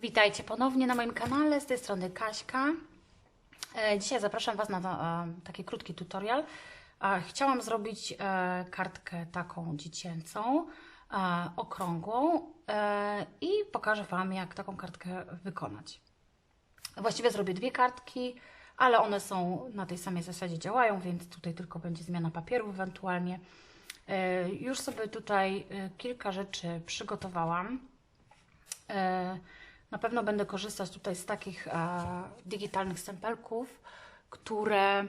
Witajcie ponownie na moim kanale, z tej strony Kaśka. E, Dzisiaj zapraszam Was na e, taki krótki tutorial. E, Chciałam zrobić kartkę taką dziecięcą, okrągłą i pokażę Wam, jak taką kartkę wykonać. Właściwie zrobię dwie kartki, ale one są na tej samej zasadzie działają, więc tutaj tylko będzie zmiana papieru ewentualnie. Już sobie tutaj kilka rzeczy przygotowałam. Na pewno będę korzystać tutaj z takich e, digitalnych stempelków, które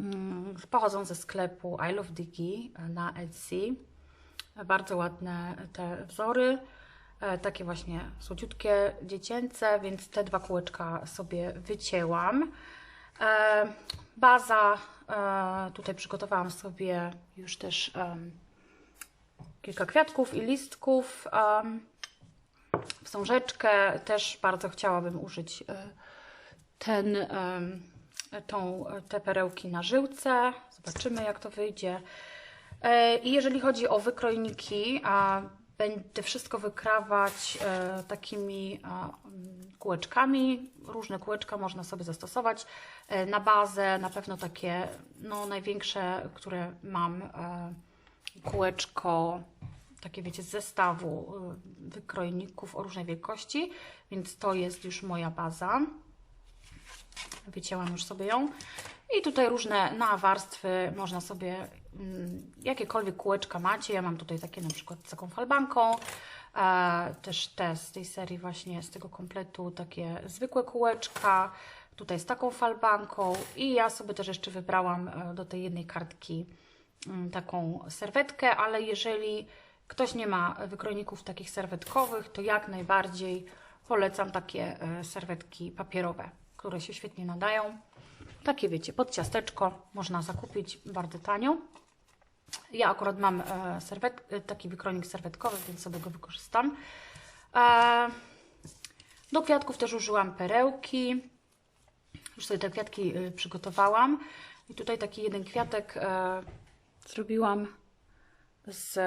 mm, pochodzą ze sklepu I Love Digi e, na Etsy. Bardzo ładne te wzory, e, takie właśnie słodziutkie, dziecięce, więc te dwa kółeczka sobie wycięłam. Baza, tutaj przygotowałam sobie już też kilka kwiatków i listków. Em, wstążeczkę też bardzo chciałabym użyć e, ten, tą, te perełki na żyłce. Zobaczymy jak to wyjdzie. E, I jeżeli chodzi o wykrojniki, a będę wszystko wykrawać e, takimi kółeczkami. Różne kółeczka można sobie zastosować. E, Na bazę na pewno takie no, największe, które mam, kółeczko takie wiecie, zestawu y, wykrojników o różnej wielkości, więc to jest już moja baza. Wycięłam już sobie ją. I tutaj różne na warstwy można sobie mm, jakiekolwiek kółeczka macie. Ja mam tutaj takie na przykład z taką falbanką. E, też te z tej serii właśnie z tego kompletu takie zwykłe kółeczka. Tutaj z taką falbanką i ja sobie też jeszcze wybrałam e, do tej jednej kartki mm, taką serwetkę, ale jeżeli ktoś nie ma wykrojników takich serwetkowych, to jak najbardziej polecam takie e, serwetki papierowe, które się świetnie nadają. Takie wiecie, pod ciasteczko można zakupić bardzo tanio. Ja akurat mam e, serwet, e, taki wykrojnik serwetkowy, więc sobie go wykorzystam. Do kwiatków też użyłam perełki. Już sobie te kwiatki przygotowałam. I tutaj taki jeden kwiatek zrobiłam z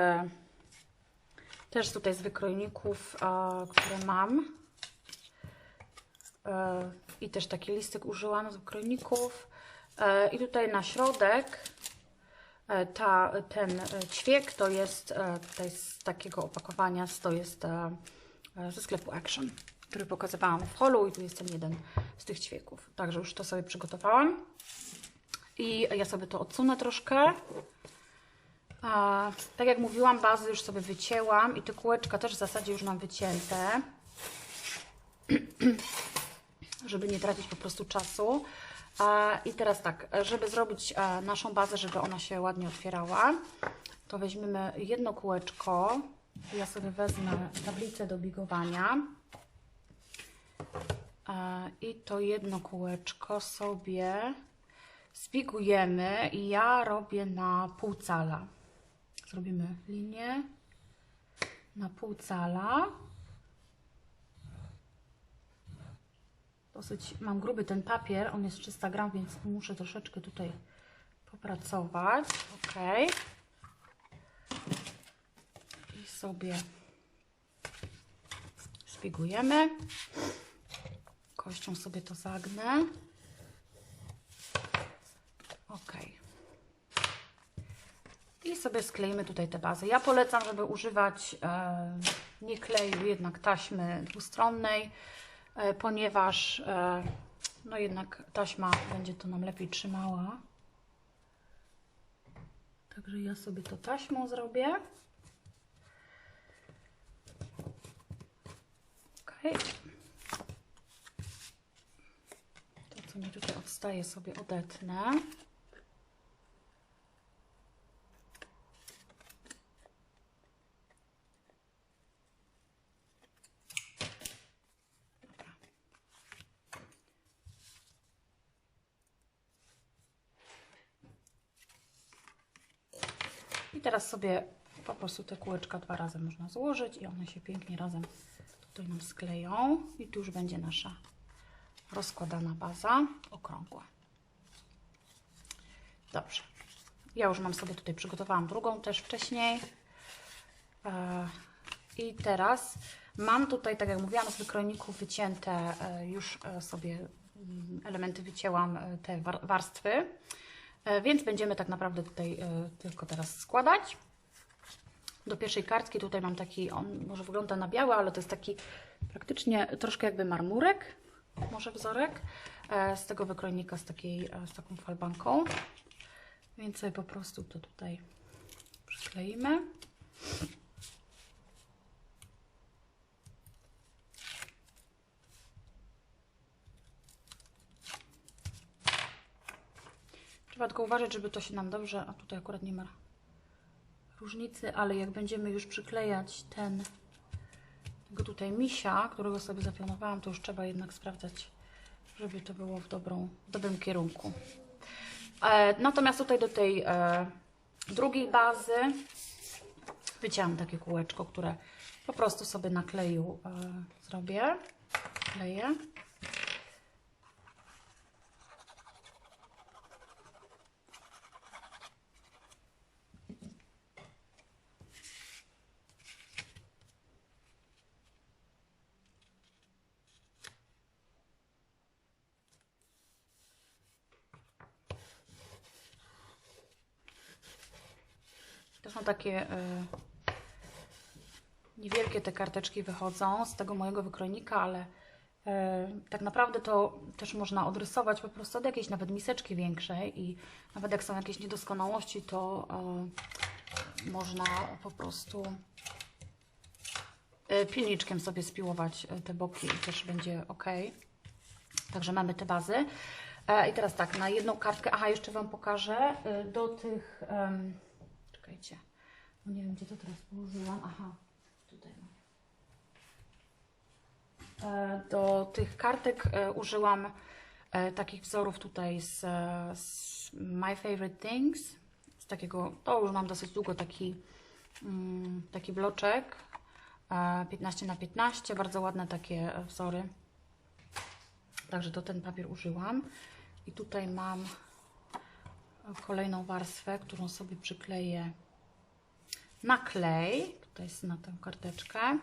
też tutaj z wykrojników, e, które mam. E, I też taki listek użyłam z wykrojników. E, I tutaj na środek ta, ten ćwiek to jest tutaj z takiego opakowania, to jest ze sklepu Action, który pokazywałam w holu i tu jest ten jeden z tych ćwieków. Także już to sobie przygotowałam. I ja sobie to odsunę troszkę. A, tak jak mówiłam, bazy już sobie wycięłam i te kółeczka też w zasadzie już mam wycięte, żeby nie tracić po prostu czasu. A, I teraz tak, żeby zrobić a, naszą bazę, żeby ona się ładnie otwierała, to weźmiemy jedno kółeczko. Ja sobie wezmę tablicę do bigowania. A, I to jedno kółeczko sobie zbigujemy i ja robię na pół cala. Zrobimy linię na pół cala. Dosyć mam gruby ten papier, on jest 300 gram, więc muszę troszeczkę tutaj popracować. Ok. I sobie zbiegujemy. Kością sobie to zagnę. Ok. I sobie skleimy tutaj te bazy. Ja polecam, żeby używać e, nie kleju, jednak taśmy dwustronnej, e, ponieważ e, no jednak taśma będzie to nam lepiej trzymała. Także ja sobie to taśmą zrobię. Ok. To, co mi tutaj odstaje, sobie odetnę. Teraz sobie po prostu te kółeczka dwa razy można złożyć i one się pięknie razem tutaj nam skleją. I tu już będzie nasza rozkładana baza okrągła. Dobrze. Ja już mam sobie tutaj, przygotowałam drugą też wcześniej. E, I teraz Mam tutaj, tak jak mówiłam, z wykrojników wycięte e, już e, sobie mm, elementy wycięłam, te war- warstwy, więc będziemy tak naprawdę tutaj e, tylko teraz składać. Do pierwszej kartki tutaj mam taki, on może wygląda na biały, ale to jest taki praktycznie troszkę jakby marmurek, może wzorek, e, z tego wykrojnika z, takiej, e, z taką falbanką. Więc sobie po prostu to tutaj przykleimy. Trzeba tylko uważać, żeby to się nam dobrze, a tutaj akurat nie ma różnicy, ale jak będziemy już przyklejać ten tego tutaj misia, którego sobie zaplanowałam, to już trzeba jednak sprawdzać, żeby to było w, dobrą, w dobrym kierunku. E, natomiast tutaj do tej e, drugiej bazy wycięłam takie kółeczko, które po prostu sobie na kleju e, zrobię. Kleję. Takie e, niewielkie te karteczki wychodzą z tego mojego wykrojnika, ale e, tak naprawdę to też można odrysować po prostu od jakiejś nawet miseczki większej i nawet jak są jakieś niedoskonałości, to e, można po prostu pilniczkiem sobie spiłować te boki i też będzie ok. Także mamy te bazy. I teraz tak, na jedną kartkę, aha, jeszcze Wam pokażę do tych, em, czekajcie, no nie wiem gdzie to teraz położyłam, aha, tutaj mam. E, Do tych kartek e, użyłam e, takich wzorów tutaj z, z My Favorite Things, z takiego, to już mam dosyć długo taki, mm, taki bloczek, e, 15 na 15 bardzo ładne takie wzory. Także to ten papier użyłam. I tutaj mam kolejną warstwę, którą sobie przykleję na klej. Tutaj jest na tę karteczkę.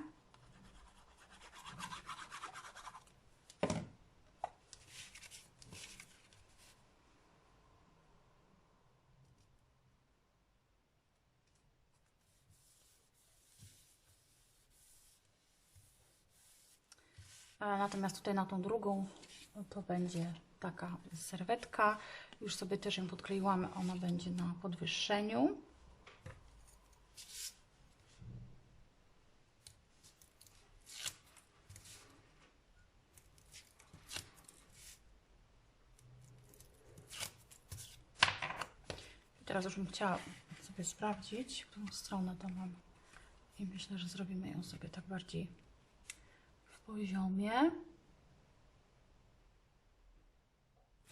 Natomiast tutaj na tą drugą no to będzie taka serwetka. Już sobie też ją podkleiłam, ona będzie na podwyższeniu. Teraz już bym chciała sobie sprawdzić, którą stronę to mam. I myślę, że zrobimy ją sobie tak bardziej w poziomie.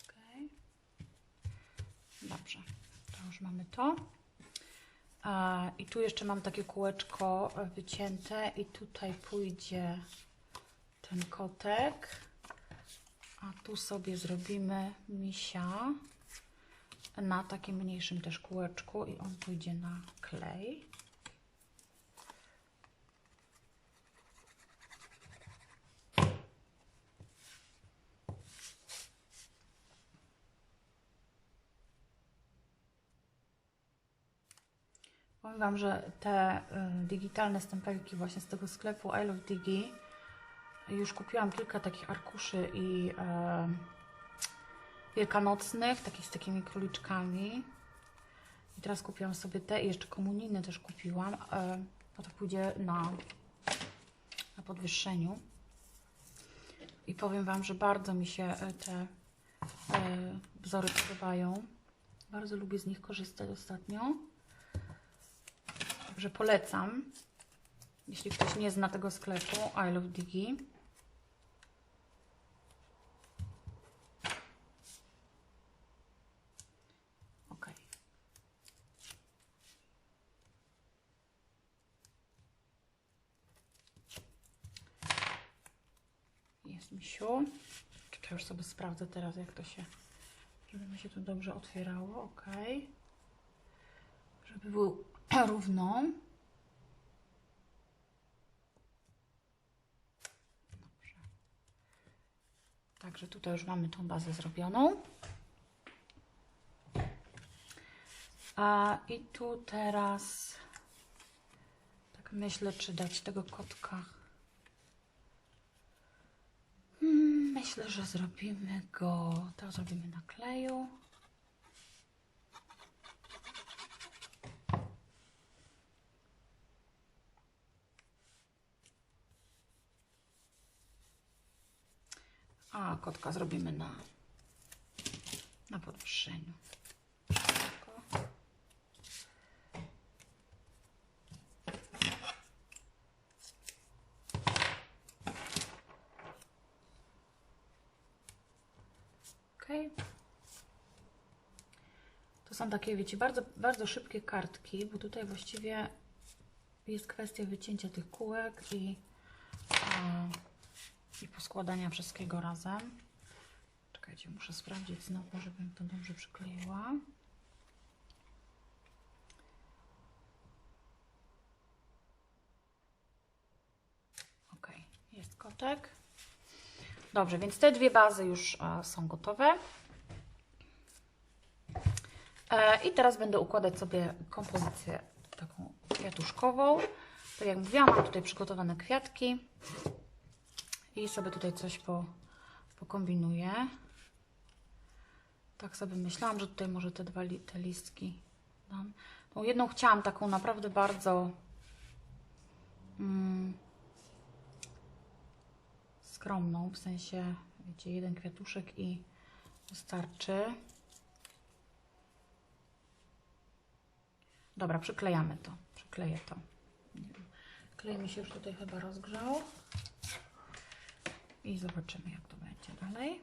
Okej. Dobrze, to już mamy to. I tu jeszcze mam takie kółeczko wycięte i tutaj pójdzie ten kotek. A tu sobie zrobimy misia na takim mniejszym też kółeczku i on pójdzie na klej. Powiem Wam, że te y, digitalne stempelki właśnie z tego sklepu I Love Digi już kupiłam kilka takich arkuszy i e, wielkanocnych, takich z takimi króliczkami. I teraz kupiłam sobie te i jeszcze komunijne też kupiłam. E, bo to pójdzie na, na podwyższeniu. I powiem Wam, że bardzo mi się e, te e, wzory podobają. Bardzo lubię z nich korzystać ostatnio. Także polecam. Jeśli ktoś nie zna tego sklepu, I Love Digi. pięciu. Czekaj, już sobie sprawdzę teraz, jak to się, żeby mi się tu dobrze otwierało, ok. Żeby był równo. Dobrze. Także tutaj już mamy tą bazę zrobioną. A i tu teraz tak myślę, czy dać tego kotka. Myślę, że zrobimy go, to zrobimy na kleju. A kotka zrobimy na, na podwyższeniu. Tylko. Okej. To są takie, wiecie, bardzo, bardzo szybkie kartki, bo tutaj właściwie jest kwestia wycięcia tych kółek i, a, i poskładania wszystkiego razem. Czekajcie, muszę sprawdzić znowu, żebym to dobrze przykleiła. Ok, jest kotek. Dobrze, więc te dwie bazy już e, są gotowe. E, I teraz będę układać sobie kompozycję taką kwiatuszkową. Tak jak mówiłam, mam tutaj przygotowane kwiatki i sobie tutaj coś po, pokombinuję. Tak sobie myślałam, że tutaj może te dwa li, te listki dam. Tą jedną chciałam taką naprawdę bardzo mm, skromną, w sensie, wiecie, jeden kwiatuszek i wystarczy. Dobra, przyklejamy to. Przykleję to. Klej mi się już tutaj chyba rozgrzał. I zobaczymy, jak to będzie dalej.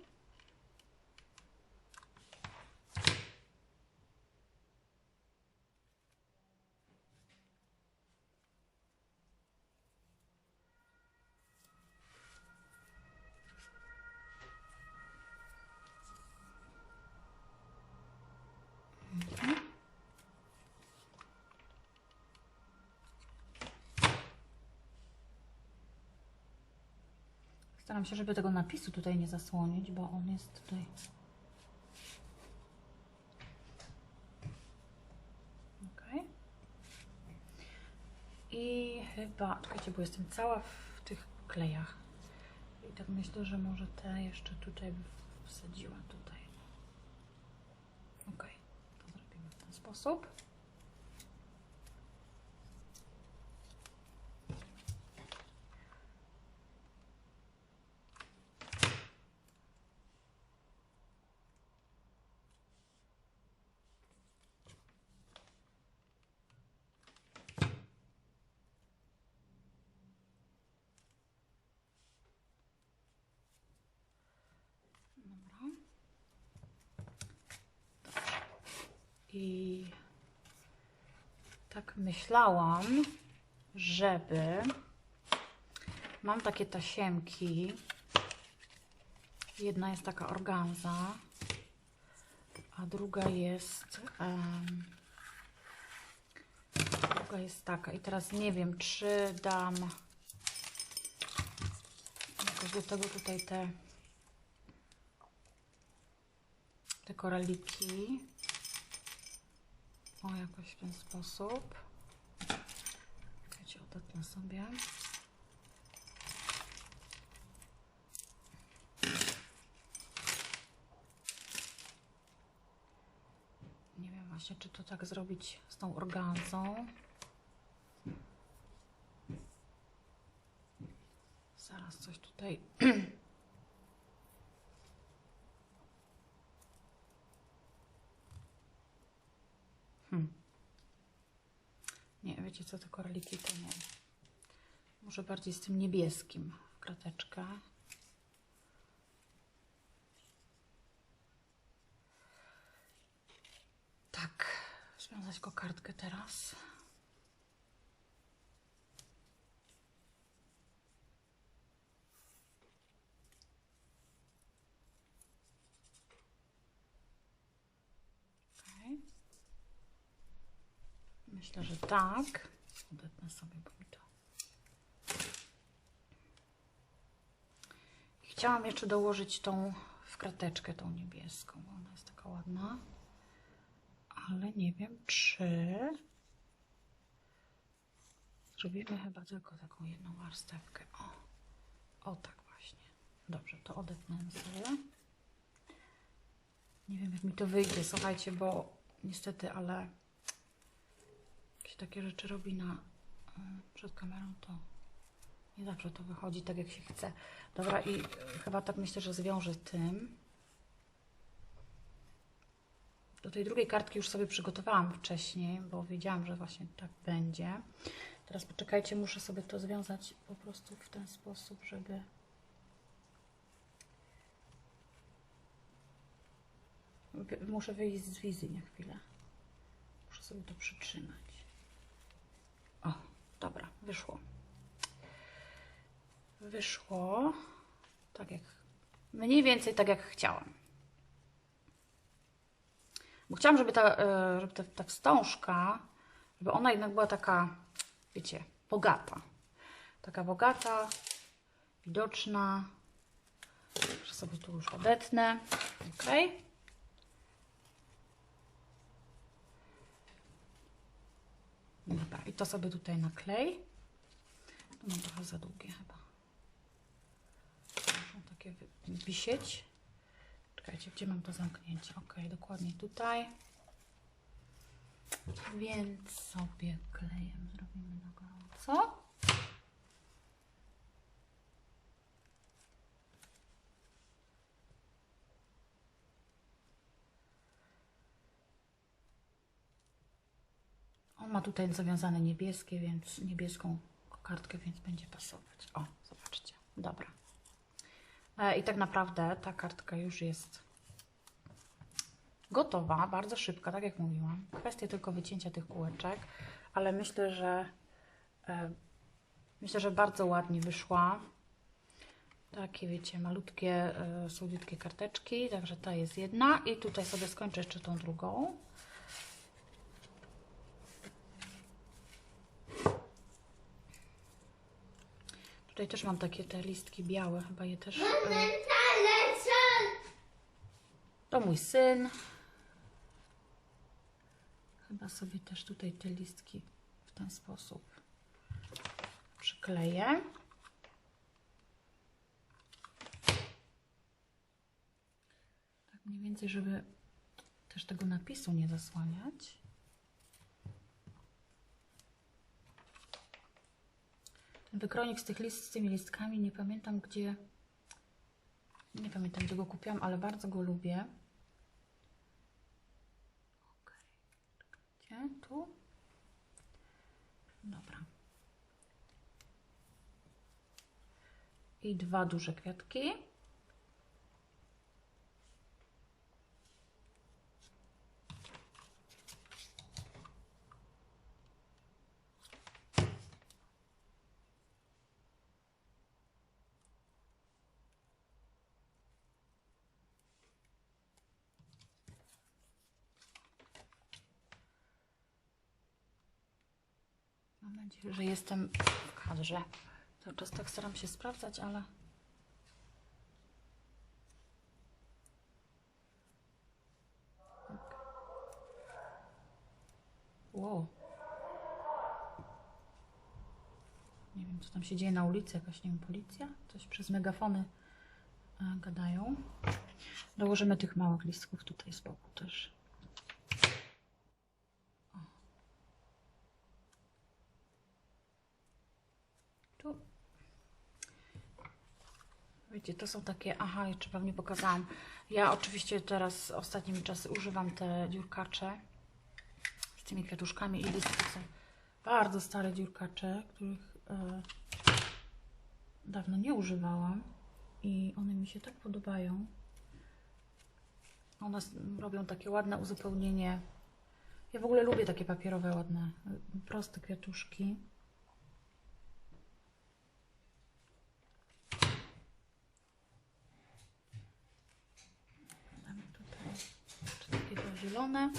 Staram się, żeby tego napisu tutaj nie zasłonić, bo on jest tutaj. Ok. I chyba, czekajcie, bo jestem cała w tych klejach. I tak myślę, że może te jeszcze tutaj wsadziła tutaj. Ok, to zrobimy w ten sposób. Dobra. Dobrze. I tak myślałam, żeby. Mam takie tasiemki. Jedna jest taka organza, a druga jest. em, druga jest taka. I teraz nie wiem, czy dam do tego tutaj te te koraliki. O, jakoś w ten sposób. Czekajcie, odetnę sobie. Nie wiem właśnie, czy to tak zrobić z tą organzą. Zaraz coś tutaj Nie, koraliki to nie. Może bardziej z tym niebieskim krateczkę. Tak, związać kokardkę teraz. Myślę, że tak. Odetnę sobie, to. Chciałam jeszcze dołożyć tą w krateczkę, tą niebieską, bo ona jest taka ładna. Ale nie wiem, czy... Zrobimy chyba tylko taką jedną warstewkę. O, o tak właśnie. Dobrze, to odetnę sobie. Nie wiem, jak mi to wyjdzie, słuchajcie, bo niestety, ale się takie rzeczy robi na, y, przed kamerą, to nie zawsze to wychodzi tak, jak się chce. Dobra, i chyba tak myślę, że zwiążę tym. Do tej drugiej kartki już sobie przygotowałam wcześniej, bo wiedziałam, że właśnie tak będzie. Teraz poczekajcie, muszę sobie to związać po prostu w ten sposób, żeby... Muszę wyjść z wizji na chwilę. Muszę sobie to przytrzymać. Dobra, wyszło. Wyszło tak jak, mniej więcej tak jak chciałam. Bo chciałam, żeby ta, e, żeby ta, ta wstążka, żeby ona jednak była taka, wiecie, bogata. Taka bogata, widoczna. Że sobie tu już odetnę. Ok. Dobra, i to sobie tutaj naklej. To mam trochę za długie chyba. Muszą takie wisieć. Czekajcie, gdzie mam to zamknięcie? Ok, dokładnie tutaj. Więc sobie klejem zrobimy na gorąco. Ma tutaj zawiązane niebieskie, więc niebieską kokardkę, więc będzie pasować. O, zobaczcie. Dobra. E, I tak naprawdę ta kartka już jest gotowa, bardzo szybka, tak jak mówiłam. Kwestia tylko wycięcia tych kółeczek, ale myślę, że e, myślę, że bardzo ładnie wyszła. Takie, wiecie, malutkie, e, słodziutkie karteczki, także ta jest jedna i tutaj sobie skończę jeszcze tą drugą. Tutaj też mam takie te listki białe, chyba je też... E, to mój syn. Chyba sobie też tutaj te listki w ten sposób przykleję. Tak mniej więcej, żeby też tego napisu nie zasłaniać. Ten wykronik z tych list, z tymi listkami, nie pamiętam gdzie, nie pamiętam gdzie go kupiłam, ale bardzo go lubię. Gdzie? Tu? Dobra. I dwa duże kwiatki. Mam nadzieję, że jestem w kadrze. Cały czas tak staram się sprawdzać, ale... Wow. Nie wiem, co tam się dzieje na ulicy. Jakaś, nie wiem, policja? Coś przez megafony e, gadają. Dołożymy tych małych listków tutaj z boku też. Tu. Wiecie, to są takie, aha, jeszcze Wam nie pokazałam. Ja oczywiście teraz ostatnimi czasy używam te dziurkacze z tymi kwiatuszkami i listki są bardzo stare dziurkacze, których e, dawno nie używałam i one mi się tak podobają. One robią takie ładne uzupełnienie. Ja w ogóle lubię takie papierowe, ładne, proste kwiatuszki. zielone.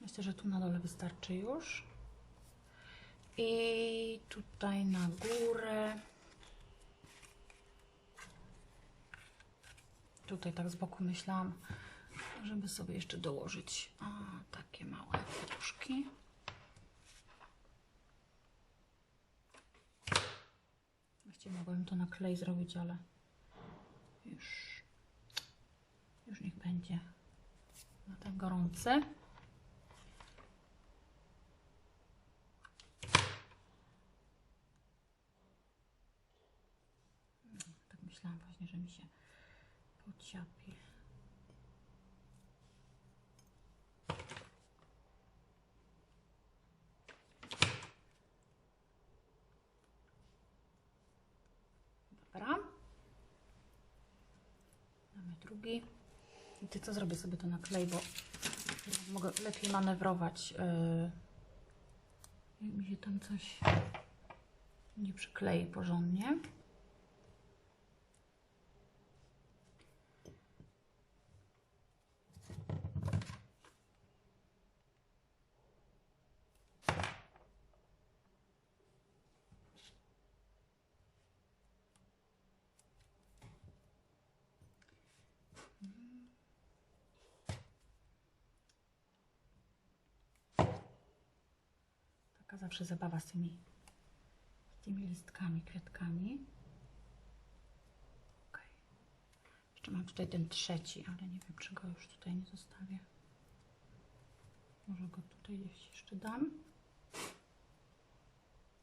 Myślę, że tu na dole wystarczy już. I tutaj na górę. Tutaj tak z boku myślałam, żeby sobie jeszcze dołożyć o, takie małe kwiatuszki. Właściwie mogłabym to na klej zrobić, ale już, już niech będzie na ten gorący. Tak myślałam właśnie, że mi się pociapi. Dobra. Mamy drugi. I ty co zrobię sobie to na klej, bo mogę lepiej manewrować. Yy, mi się tam coś nie przyklei porządnie. Taka zawsze zabawa z tymi, z tymi listkami, kwiatkami. Jeszcze mam tutaj ten trzeci, ale nie wiem, czy go już tutaj nie zostawię. Może go tutaj gdzieś jeszcze dam.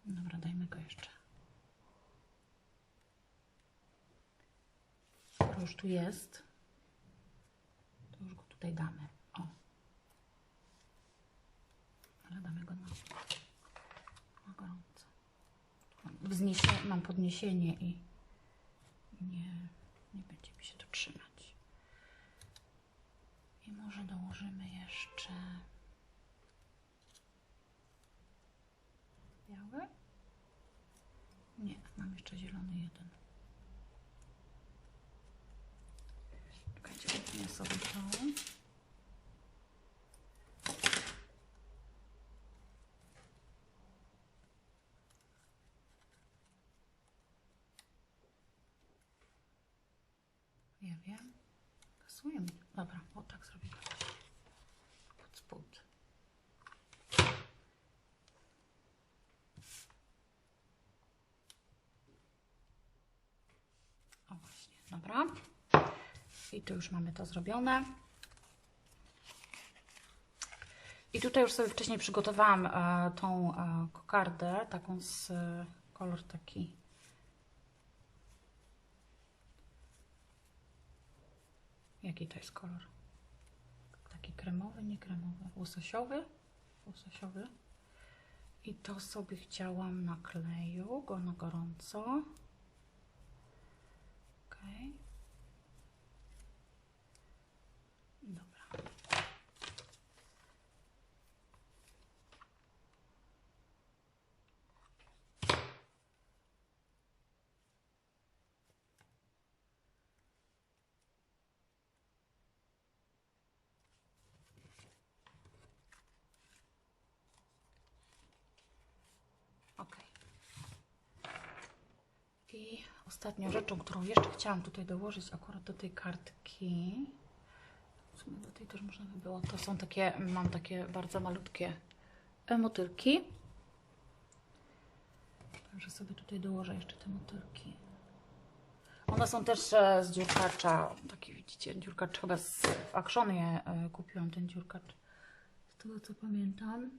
Dobra, dajmy go jeszcze. Skoro już tu jest, to już go tutaj damy. O. Ale damy go na. Wzniesie, mam podniesienie i nie, nie będzie mi się to trzymać. I może dołożymy jeszcze biały? Nie, mam jeszcze zielony jeden. Czekajcie, sobie to. Ja wiem. Pasuje mi. Dobra, o tak właśnie. Pod spód. O właśnie, dobra. I tu już mamy to zrobione. I tutaj już sobie wcześniej przygotowałam e, tą e, kokardę, taką z e, kolor taki Jaki to jest kolor? Taki kremowy, nie kremowy, łososiowy? Łososiowy. I to sobie chciałam na kleju, go na gorąco. Ok. Dobra. Ok. I ostatnią rzeczą, którą jeszcze chciałam tutaj dołożyć akurat do tej kartki, w sumie do tej też można by było, to są takie, mam takie bardzo malutkie motylki. Także sobie tutaj dołożę jeszcze te motylki. One są też e, z dziurkacza, taki widzicie, dziurkacz chyba z w Actionie e, kupiłam ten dziurkacz, z tego co pamiętam.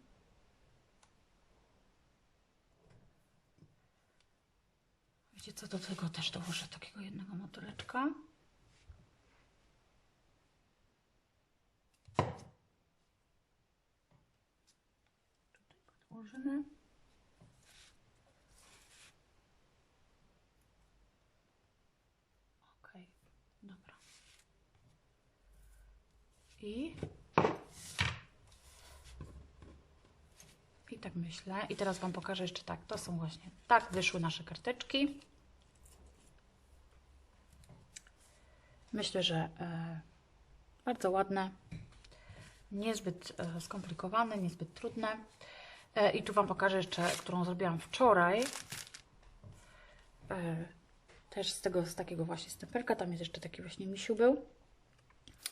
Wiecie co, do tego też dołożę takiego jednego motyleczka. Tutaj go dołożymy. Ok, dobra. I I tak myślę. I teraz Wam pokażę jeszcze tak. To są właśnie, tak wyszły nasze karteczki. Myślę, że e, bardzo ładne. niezbyt e, skomplikowane, niezbyt trudne. E, I tu Wam pokażę jeszcze, którą zrobiłam wczoraj. Też z tego, z takiego właśnie stempelka. Tam jest jeszcze taki właśnie misiu był.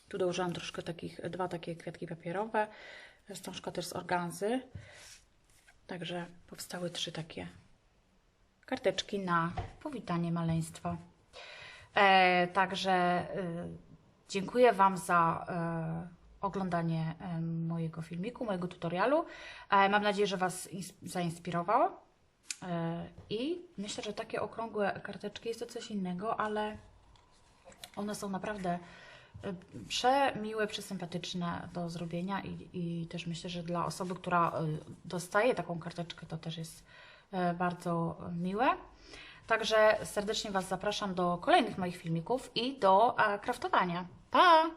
Tu dołożyłam troszkę takich, dwa takie kwiatki papierowe. Wstążka też z organzy. Także powstały trzy takie karteczki na powitanie maleństwa. E, także y, dziękuję Wam za e, oglądanie e, mojego filmiku, mojego tutorialu. Mam nadzieję, że Was ins- zainspirował. E, I myślę, że takie okrągłe karteczki jest to coś innego, ale one są naprawdę przemiłe, przesympatyczne do zrobienia i, i też myślę, że dla osoby, która dostaje taką karteczkę, to też jest bardzo miłe. Także serdecznie Was zapraszam do kolejnych moich filmików i do craftowania. Pa!